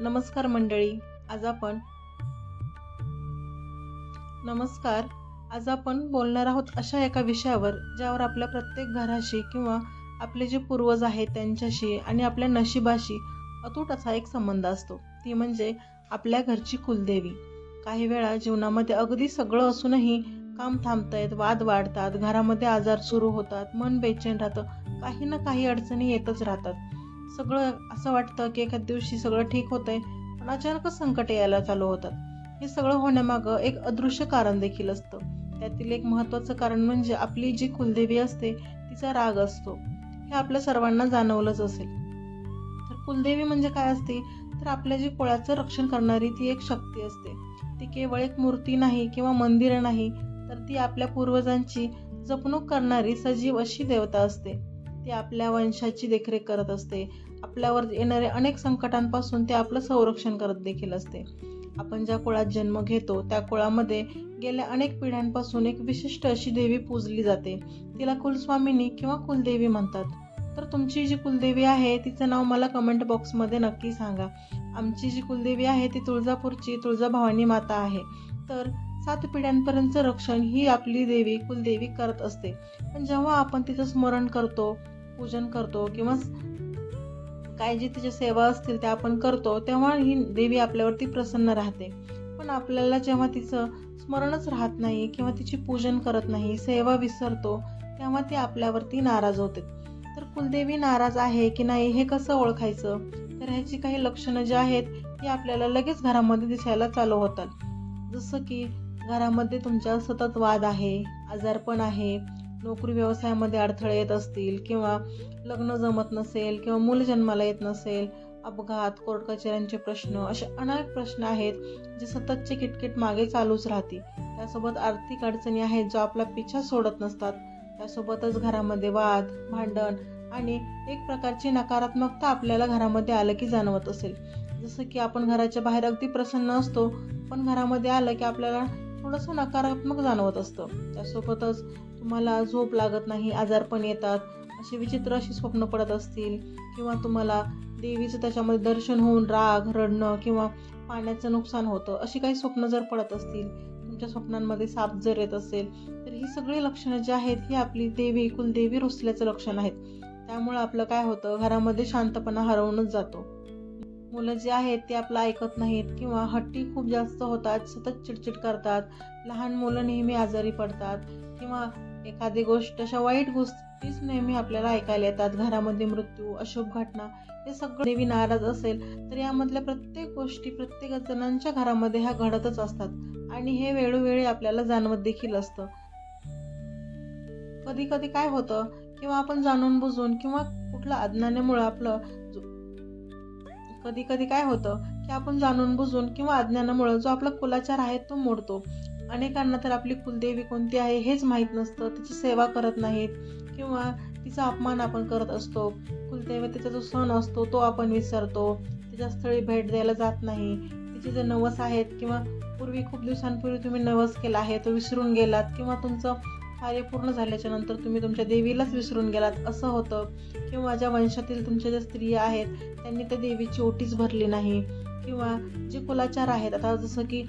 नमस्कार मंडळी आज आपण नमस्कार आज आपण बोलणार आहोत अशा एका विषयावर ज्यावर आपल्या प्रत्येक घराशी किंवा आपले जे पूर्वज आहेत त्यांच्याशी आणि आपल्या नशिबाशी अतूट असा एक संबंध असतो. ती म्हणजे आपल्या घरची कुलदेवी. काही वेळा जीवनामध्ये अगदी सगळं असूनही काम थांबतायत वाद वाढतात घरामध्ये आजार सुरू होतात मन बेचैन राहतं काही ना काही अडचणी येतच राहतात. सगळं असं वाटतं की एखाद्या दिवशी सगळं ठीक होतंय पण अचानकच संकट यायला चालू होतात. हे सगळं होण्यामागं एक अदृश्य कारण देखील असतं. त्यातील एक महत्त्वाचं कारण म्हणजे आपली जी कुलदेवी असते तिचा राग असतो. हे आपल्या सर्वांना जाणवलंच असेल. तर कुलदेवी म्हणजे काय असते? तर आपल्या जी कुळाचं रक्षण करणारी ती एक शक्ती असते. ती केवळ एक मूर्ती नाही किंवा मंदिर नाही तर ती आपल्या पूर्वजांची जपणूक करणारी सजीव अशी देवता असते. ती आपल्या वंशाची देखरेख करत असते. आपल्यावर येणाऱ्या अनेक संकटांपासून ते आपलं संरक्षण करत देखील असते. आपण ज्या कुळात जन्म घेतो त्या कुळामध्ये गेल्या अनेक पिढ्यांपासून एक विशिष्ट अशी देवी पूजली जाते. तिला कुलस्वामिनी किंवा कुलदेवी म्हणतात. तर तुमची जी कुलदेवी आहे तिचं नाव मला कमेंट बॉक्समध्ये नक्की सांगा. आमची जी कुलदेवी आहे ती तुळजापूरची तुळजाभवानी माता आहे. तर सात पिढ्यांपर्यंतचं रक्षण ही आपली देवी कुलदेवी करत असते. पण जेव्हा आपण तिचं स्मरण करतो पूजन करतो किंवा काय जी तिच्या सेवा असतील त्या आपण करतो तेव्हा ही देवी आपल्यावरती प्रसन्न राहते. पण आपल्याला जेव्हा तिचं स्मरणच राहत नाही किंवा तिची पूजन करत नाही सेवा विसरतो तेव्हा ती आपल्यावरती नाराज होते. तर कुलदेवी नाराज आहे की नाही हे कसं ओळखायचं? तर ह्याची काही लक्षणं जी आहेत ती आपल्याला लगेच घरामध्ये दिसायला चालू होतात. जसं की घरामध्ये तुमच्या सतत वाद आहे आजारपण आहे नोकरी व्यवसायामध्ये अडथळे येत असतील किंवा लग्न जमत नसेल किंवा मूल जन्माला येत नसेल अपघात कोर्ट कचेऱ्यांचे प्रश्न असे अनेक प्रश्न आहेत जे सततचे किटकिट मागे चालूच राहते त्यासोबत आर्थिक अडचणी आहेत जो आपला पिछा सोडत नसतात. त्यासोबतच घरामध्ये वाद भांडण आणि एक प्रकारची नकारात्मकता आपल्याला घरामध्ये आलं की जाणवत असेल. जसं की आपण घराच्या बाहेर अगदी प्रसन्न असतो पण घरामध्ये आलं की आपल्याला थोडंसं नकारात्मक जाणवत असतं. त्यासोबतच तुम्हाला झोप लागत नाही आजारपण येतात. अशी विचित्र अशी स्वप्न पडत असतील किंवा तुम्हाला देवीचं त्याच्यामध्ये दर्शन होऊन राग रडणं किंवा पाण्याचं नुकसान होतं अशी काही स्वप्न जर पडत असतील तुमच्या स्वप्नांमध्ये साप जर येत असेल तर ही सगळी लक्षणं जी आहेत ही आपली देवी कुलदेवी रुसल्याचं लक्षण आहेत. त्यामुळं आपलं काय होतं घरामध्ये शांतपणा हरवूनच जातो. मुलं जे आहेत ते आपलं ऐकत नाहीत किंवा हट्टी खूप जास्त होतात सतत चिडचिड करतात लहान मुलं नेहमी आजारी पडतात किंवा एखादी गोष्ट अशा वाईट गोष्टीच नेहमी आपल्याला ऐकायला येतात घरामध्ये मृत्यू अशुभ घटना हे सगळं देवी नाराज असेल तर यामधल्या प्रत्येक गोष्टी प्रत्येक जणांच्या घरामध्ये ह्या घडतच असतात आणि हे वेळोवेळी आपल्याला जाणवत देखील असतं. कधी कधी काय होतं किंवा आपण जाणून बुजून किंवा कुठल्या अज्ञानामुळे आपलं कधी कधी काय होतं की आपण जाणून बुजून किंवा अज्ञानामुळे जो आपला कुलाचार आहे तो मोडतो. अनेकांना तर आपली कुलदेवी कोणती आहे हेच माहीत नसतं. तिची सेवा करत नाहीत किंवा तिचा अपमान आपण करत असतो. कुलदेवतेचा जो सण असतो तो आपण विसरतो. तिच्या स्थळी भेट द्यायला जात नाही. तिचे जे नवस आहेत किंवा पूर्वी खूप दिवसांपूर्वी तुम्ही नवस केला आहे तो विसरून गेलात किंवा तुमचं कार्य पूर्ण झाल्याच्यानंतर तुम्ही तुमच्या देवीलाच विसरून गेलात. असं होतं. किंवा ज्या वंशातील तुमच्या ज्या स्त्रिया आहेत त्यांनी त्या देवीची ओटीच भरली नाही. किंवा जे कुलाचार आहेत आता जसं की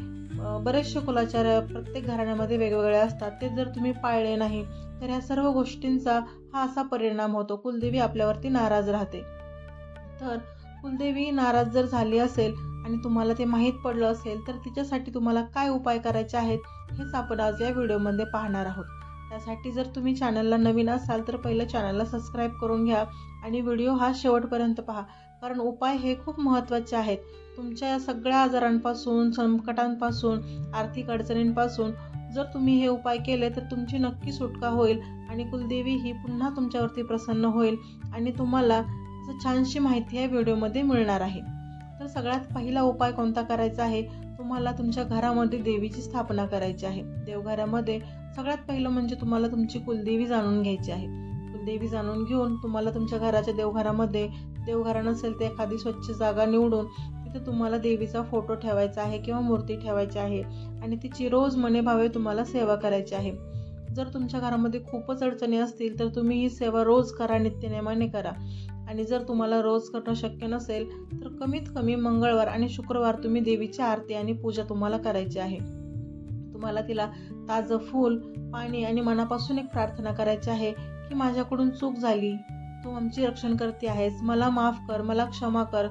बरेचसे कुलाचार प्रत्येक घराण्यामध्ये वेगवेगळे असतात. ते जर तुम्ही पाळले नाही तर ह्या सर्व गोष्टींचा हा असा परिणाम होतो. कुलदेवी आपल्यावरती नाराज राहते. तर कुलदेवी नाराज जर झाली असेल आणि तुम्हाला ते माहीत पडलं असेल तर तिच्यासाठी तुम्हाला काय उपाय करायचे आहेत हेच आपण आज या व्हिडिओमध्ये पाहणार आहोत. त्यासाठी जर तुम्ही चॅनलला नवीन असाल तर पहिलं चॅनलला सबस्क्राईब करून घ्या आणि व्हिडिओ हा शेवटपर्यंत पहा. कारण उपाय हे खूप महत्त्वाचे आहेत. तुमच्या या सगळ्या आजारांपासून संकटांपासून आर्थिक अडचणींपासून जर तुम्ही हे उपाय केले तर तुमची नक्की सुटका होईल आणि कुलदेवी ही पुन्हा तुमच्यावरती प्रसन्न होईल आणि तुम्हाला छानशी माहिती या व्हिडिओमध्ये मिळणार आहे. तर सगळ्यात पहिला उपाय कोणता करायचा आहे? तुम्हाला तुमच्या घरामध्ये देवीची स्थापना करायची आहे. देवघरामध्ये सगळ्यात पहिलं म्हणजे तुम्हाला तुमची कुलदेवी जाणून घ्यायची आहे. कुलदेवी जाणून घेऊन तुम्हाला तुमच्या घराच्या देवघरामध्ये देवघरा नसेल तर एखादी स्वच्छ जागा निवडून तिथे तुम्हाला देवीचा फोटो ठेवायचा आहे किंवा मूर्ती ठेवायची आहे आणि तिची रोज मने भावे तुम्हाला सेवा करायची आहे. जर तुमच्या घरामध्ये खूपच अडचणी असतील तर तुम्ही ही सेवा रोज करा नित्यनेमाने करा. आणि जर तुम्हाला रोज करणं शक्य नसेल तर कमीत कमी मंगळवार आणि शुक्रवार तुम्ही देवीची आरती आणि पूजा तुम्हाला करायची आहे. तुम्हाला तिला ताजं फूल पाणी आणि मनापासून एक प्रार्थना करायची आहे की माझ्याकडून चूक झाली. तू आमची रक्षण करते आहेस. मला माफ कर मला क्षमा कर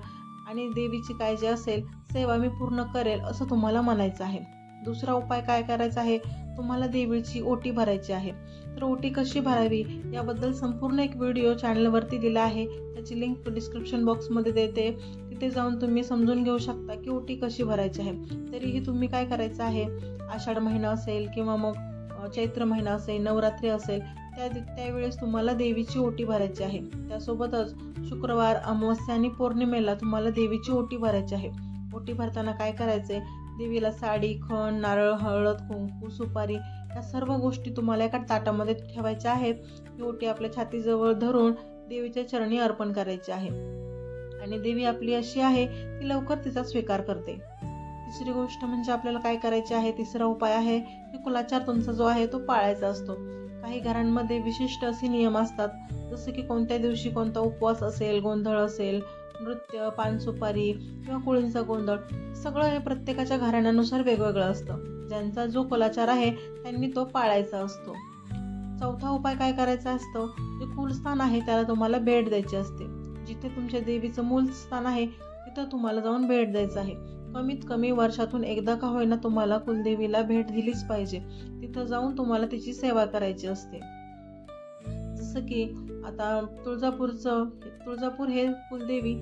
आणि देवीची काय जे असेल सेवा मी पूर्ण करेल असं तुम्हाला म्हणायचं आहे. दुसरा उपाय काय करायचा आहे? तुम्हाला देवीची ओटी भरायची आहे. तर ओटी कशी भरावी? याबद्दल संपूर्ण एक व्हिडिओ चॅनलवरती दिला आहे. त्याची लिंक डिस्क्रिप्शन बॉक्समध्ये देते. तिथे जाऊन तुम्ही समजून घेऊ शकता की ओटी कशी भरायची आहे. तरीही तुम्ही काय करायचं आहे? आषाढ महिना असेल किंवा मग चैत्र महिना असेल नवरात्री असेल त्या त्यावेळेस तुम्हाला देवीची ओटी भरायची आहे. त्यासोबतच शुक्रवार अमावस्या आणि पौर्णिमेला तुम्हाला देवीची ओटी भरायची आहे. ओटी भरताना काय करायचे देवीला साडी खण नारळ हळद कुंकू सुपारी या सर्व गोष्टी तुम्हाला एका ताटामध्ये ठेवायच्या आहेत. ही ओटी आपल्या छातीजवळ धरून देवीच्या चरणी अर्पण करायची आहे. आणि देवी आपली अशी आहे ती लवकर तिचा स्वीकार करते. तिसरी गोष्ट म्हणजे आपल्याला काय करायचे आहे तिसरा उपाय आहे की कुलाचार तुमचा जो आहे तो पाळायचा असतो. काही घरांमध्ये विशिष्ट असे नियम असतात जसं की कोणत्या दिवशी कोणता उपवास असेल गोंधळ असेल नृत्य पानसुपारी किंवा कुळींचा गोंधळ सगळं हे प्रत्येकाच्या घराण्यानुसार वेगवेगळं असतं. ज्यांचा जो कलाचार आहे त्यांनी तो पाळायचा असतो. चौथा उपाय काय करायचा असतो? जे कुलस्थान आहे त्याला तुम्हाला भेट द्यायची असते. जिथे तुमच्या देवीचं मूल स्थान आहे तिथं तुम्हाला जाऊन भेट द्यायचं आहे. कमीत कमी वर्षातून एकदा का होईना तुम्हाला कुलदेवीला भेट दिलीच पाहिजे. तिथं जाऊन तुम्हाला तिची सेवा करायची असते. जसं की आता तुळजापूरचं तुळजापूर हे कुलदेवी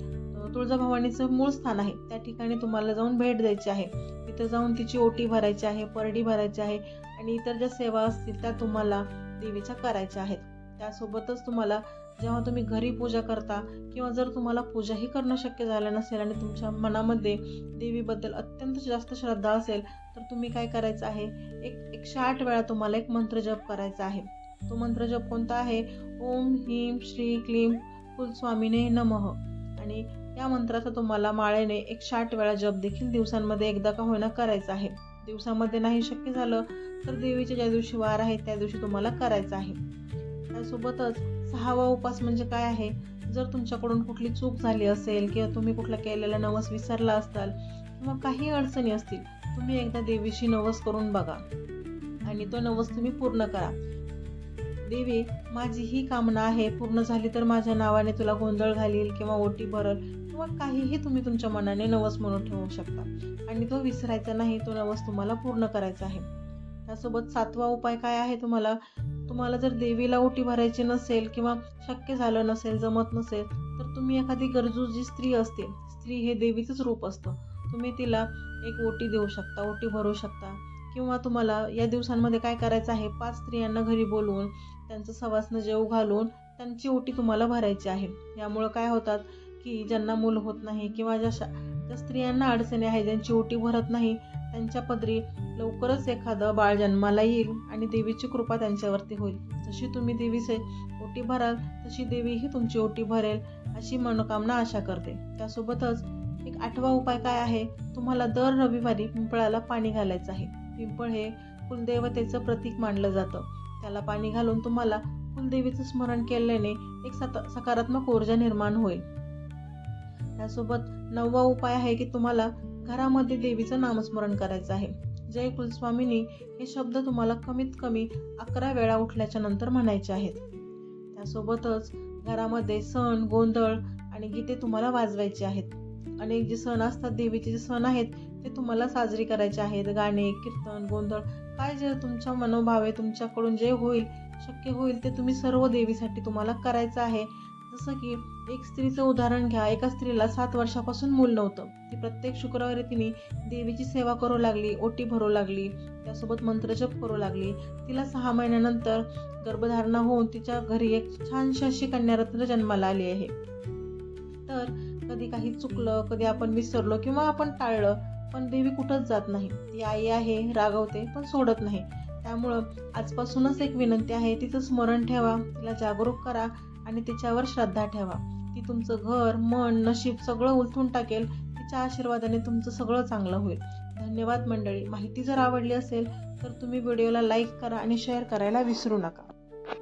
तुळजाभवानीचं मूळ स्थान आहे. त्या ठिकाणी तुम्हाला जाऊन भेट द्यायची आहे. तिथं जाऊन तिची ओटी भरायची आहे परडी भरायची आहे आणि इतर ज्या सेवा असतील त्या तुम्हाला देवीच्या करायच्या आहेत. त्यासोबतच तुम्हाला जेव्हा तुम्ही घरी पूजा करता किंवा जर तुम्हाला पूजाही करणं शक्य झालं नसेल आणि तुमच्या मनामध्ये देवीबद्दल अत्यंत जास्त श्रद्धा असेल तर तुम्ही काय करायचं आहे? एक एकशे आठ वेळा तुम्हाला एक मंत्र जप करायचा आहे. तो मंत्र जप कोणता आहे. ओम ह्रीम श्री क्लीम कुलस्वामीने नमः. आणि या मंत्राचा तुम्हाला माळेने एक आठ वेळा जप देखील दिवसांमध्ये एकदा का होईना करायचा आहे. दिवसामध्ये नाही शक्य झालं तर देवीच्या ज्या दिवशी वार आहे त्या दिवशी तुम्हाला करायचं आहे. त्यासोबतच सहावा उपास म्हणजे काय आहे? जर तुमच्याकडून कुठली चूक झाली असेल किंवा तुम्ही कुठला केलेला नवस विसरला असाल किंवा काही अडचणी असतील तुम्ही एकदा देवीशी नवस करून बघा. आणि तो नवस तुम्ही पूर्ण करा. देवी माझी ही कामना आहे पूर्ण झाली तर माझ्या नावाने तुला गोंधळ घालील किंवा ओटी भरल किंवा काहीही तुम्ही तुमच्या मनाने नवस म्हणून ठेवू शकता. आणि तो विसरायचा नाही तो नवस तुम्हाला पूर्ण करायचा आहे. त्यासोबत सातवा उपाय काय आहे तुम्हाला? तुम्हाला जर देवीला ओटी भरायची नसेल किंवा शक्य झालं नसेल जमत नसेल तर तुम्ही एखादी गरजू जी स्त्री असते. स्त्री हे देवीचंच रूप असतं. तुम्ही तिला एक ओटी देऊ शकता ओटी भरू शकता. किंवा तुम्हाला या दिवसांमध्ये काय करायचं आहे? पाच स्त्रियांना घरी बोलवून त्यांचं सवासनं जेव घालून त्यांची ओटी तुम्हाला भरायची आहे. यामुळं काय होतात की ज्यांना मूल होत नाही किंवा ज्या ज्या स्त्रियांना अडचणी आहे ज्यांची ओटी भरत नाही त्यांच्या पदरी लवकरच एखादं बाळ जन्माला येईल आणि देवीची कृपा त्यांच्यावरती होईल. जशी तुम्ही देवीचे ओटी भराल तशी देवीही तुमची ओटी भरेल अशी मनोकामना आशा करते. त्यासोबतच एक आठवा उपाय काय आहे? तुम्हाला दर रविवारी पिंपळाला पाणी घालायचं आहे. पिंपळ हे कुलदेवतेचं प्रतीक मानलं जातं. त्याला पाणी घालून तुम्हाला कुलदेवीचं स्मरण केल्याने एक सत सकारात्मक ऊर्जा निर्माण होईल. त्यासोबत नववा उपाय आहे की तुम्हाला घरामध्ये देवीचं नामस्मरण करायचं आहे. जय कुलस्वामिनी हे शब्द तुम्हाला कमीत कमी अकरा वेळा उठल्याच्या नंतर म्हणायचे आहेत. त्यासोबतच घरामध्ये सण गोंधळ आणि गीते तुम्हाला वाजवायचे आहेत. अनेक जे सण असतात देवीचे जे सण आहेत ते तुम्हाला साजरी करायचे आहेत. गाणे कीर्तन गोंधळ काय जे तुमच्या मनोभाव आहे तुमच्याकडून जे होईल शक्य होईल ते तुम्ही सर्व देवीसाठी तुम्हाला करायचं आहे. जसं की एक स्त्रीचं उदाहरण घ्या. एका स्त्रीला सात वर्षापासून मूल नव्हतं. ती प्रत्येक शुक्रवारी तिने देवीची सेवा करू लागली ओटी भरू लागली त्यासोबत मंत्रजप करू लागली. तिला सहा महिन्यानंतर गर्भधारणा होऊन तिच्या घरी एक छानशी अशी कन्यारत्न जन्माला आली आहे. तर कधी काही चुकलं कधी आपण विसरलो किंवा आपण टाळलं पण देवी कुठंच जात नाही. ती आई आहे रागवते पण सोडत नाही. त्यामुळं आजपासूनच एक विनंती आहे तिचं स्मरण ठेवा तिला जागरूक करा आणि तिच्यावर श्रद्धा ठेवा. ती तुमचं घर मन नशीब सगळं उलथून टाकेल तिच्या आशीर्वादाने तुमचं सगळं चांगलं होईल. धन्यवाद मंडळी. माहिती जर आवडली असेल तर तुम्ही व्हिडिओला लाईक करा आणि शेअर करायला विसरू नका.